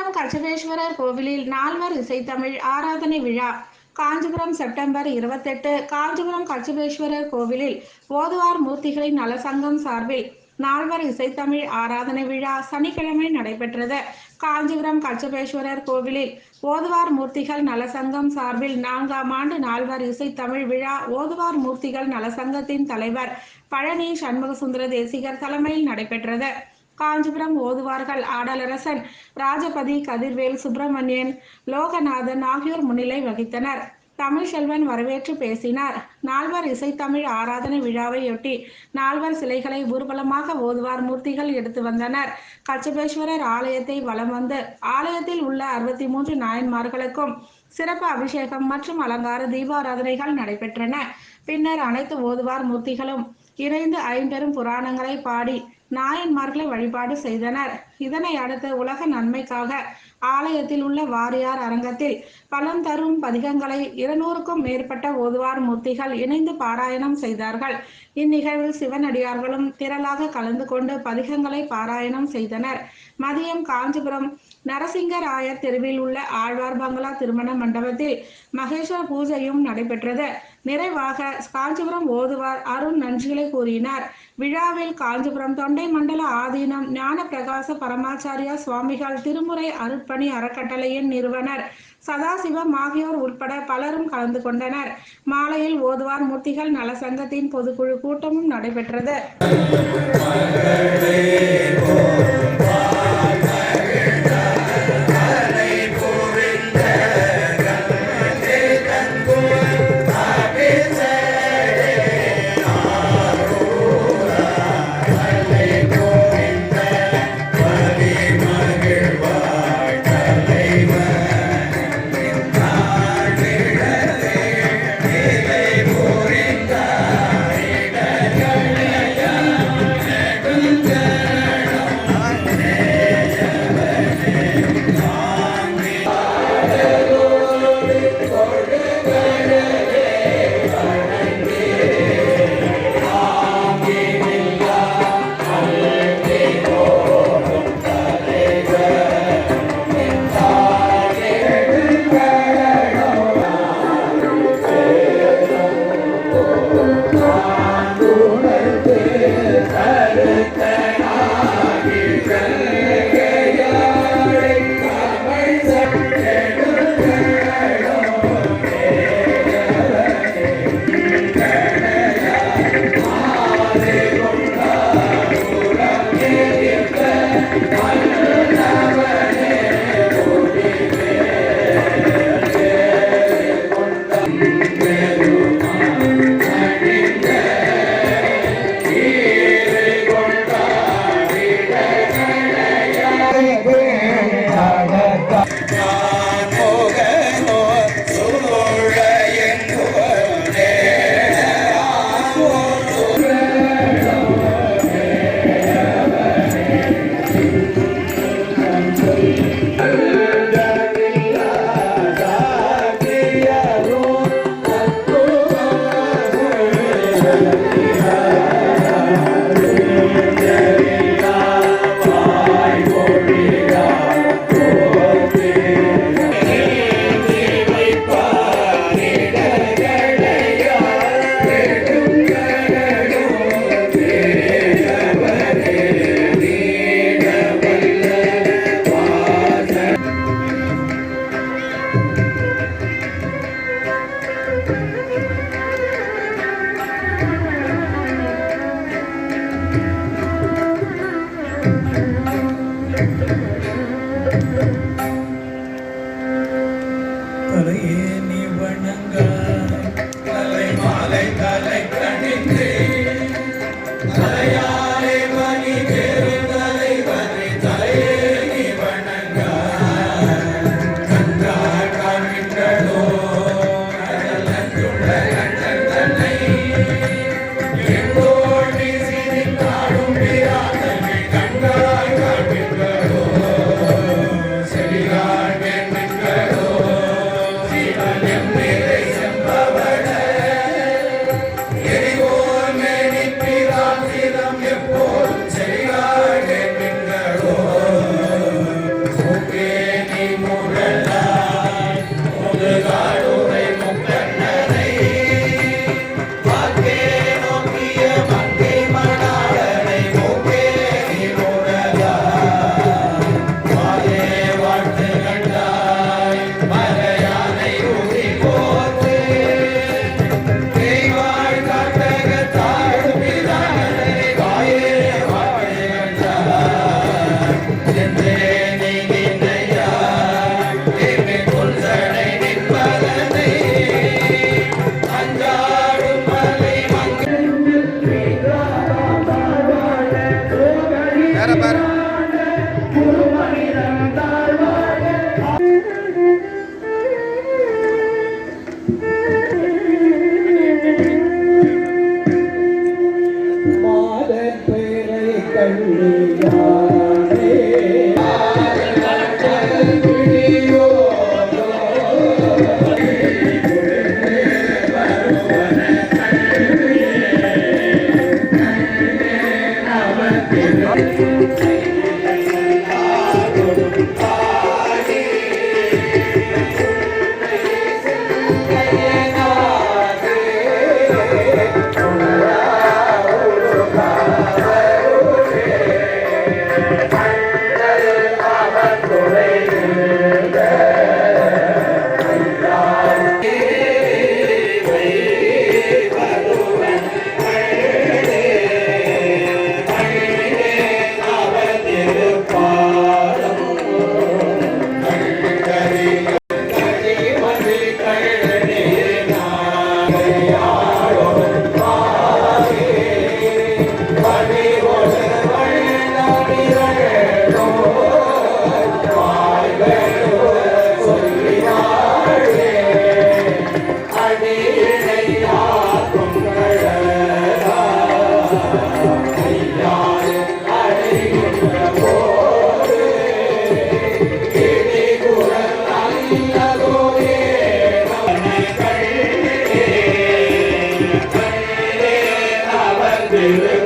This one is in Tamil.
காஞ்சிபுரம் கச்சபேஸ்வரர் கோவிலில் நால்வர் இசைத்தமிழ் ஆராதனை விழா. காஞ்சிபுரம் செப்டம்பர் இருபத்தெட்டு காஞ்சிபுரம் கச்சபேஸ்வரர் கோவிலில் ஓதுவார் மூர்த்திகளின் நலசங்கம் சார்பில் நால்வர் இசைத்தமிழ் ஆராதனை விழா சனிக்கிழமை நடைபெற்றது. காஞ்சிபுரம் கச்சபேஸ்வரர் கோவிலில் ஓதுவார் மூர்த்திகள் நலசங்கம் சார்பில் நான்காம் ஆண்டு நால்வர் இசைத்தமிழ் விழா ஓதுவார் மூர்த்திகள் நலசங்கத்தின் தலைவர் பழனி சண்முகசுந்தர தேசிகர் தலைமையில் நடைபெற்றது. காஞ்சிபுரம் ஓதுவார்கள். ஆடலரசன் ராஜபதி கதிர்வேல் சுப்பிரமணியன் லோகநாதன் ஆகியோர் முன்னிலை வகித்தனர். தமிழ்செல்வன் வரவேற்று பேசினார். நால்வர் இசைத்தமிழ் ஆராதனை விழாவையொட்டி நால்வர் சிலைகளை ஊர்வலமாக ஓதுவார் மூர்த்திகள் எடுத்து வந்தனர். கச்சபேஸ்வரர் ஆலயத்தை வலம் வந்து ஆலயத்தில் உள்ள அறுபத்தி மூன்று நாயன்மார்களுக்கும் சிறப்பு அபிஷேகம் மற்றும் அலங்கார தீபாராதனைகள் நடைபெற்றன. பின்னர் அனைத்து ஓதுவார் மூர்த்திகளும் இணைந்து ஐம்பெரும் புராணங்களை பாடி நாயன்மார்களை வழிபாடு செய்தனர். இதனை அடுத்து உலக நன்மைக்காக ஆலயத்தில் உள்ள வாரியார் அரங்கத்தில் பலம் தரும் பதிகங்களை இருநூறுக்கும் மேற்பட்ட ஓதுவார் மூர்த்திகள் இணைந்து பாராயணம் செய்தார்கள். இந்நிகழ்வில் சிவனடியார்களும் திரளாக கலந்து கொண்டு பதிகங்களை பாராயணம் செய்தனர். மதியம் காஞ்சிபுரம் நரசிங்கராயர் தெருவில் உள்ள ஆழ்வார் பங்களா திருமண மண்டபத்தில் மகேஸ்வர் பூஜையும் நடைபெற்றது. நிறைவாக காஞ்சிபுரம் ஓதுவார் அருண் நன்றிகளை கூறினார். விழாவில் காஞ்சிபுரம் தொண்டை மண்டல ஆதீனம் ஞான பிரகாச பரமாச்சாரியா சுவாமிகள் திருமுறை அருட்பணி அறக்கட்டளையின் நிறுவனர் சதாசிவம் ஆகியோர் உட்பட பலரும் கலந்து கொண்டனர். மாலையில் ஓதுவார் மூர்த்திகள் நலசங்கத்தின் பொதுக்குழு கூட்டமும் நடைபெற்றது. रे மாதப்பேரை கண்ணியா Amen.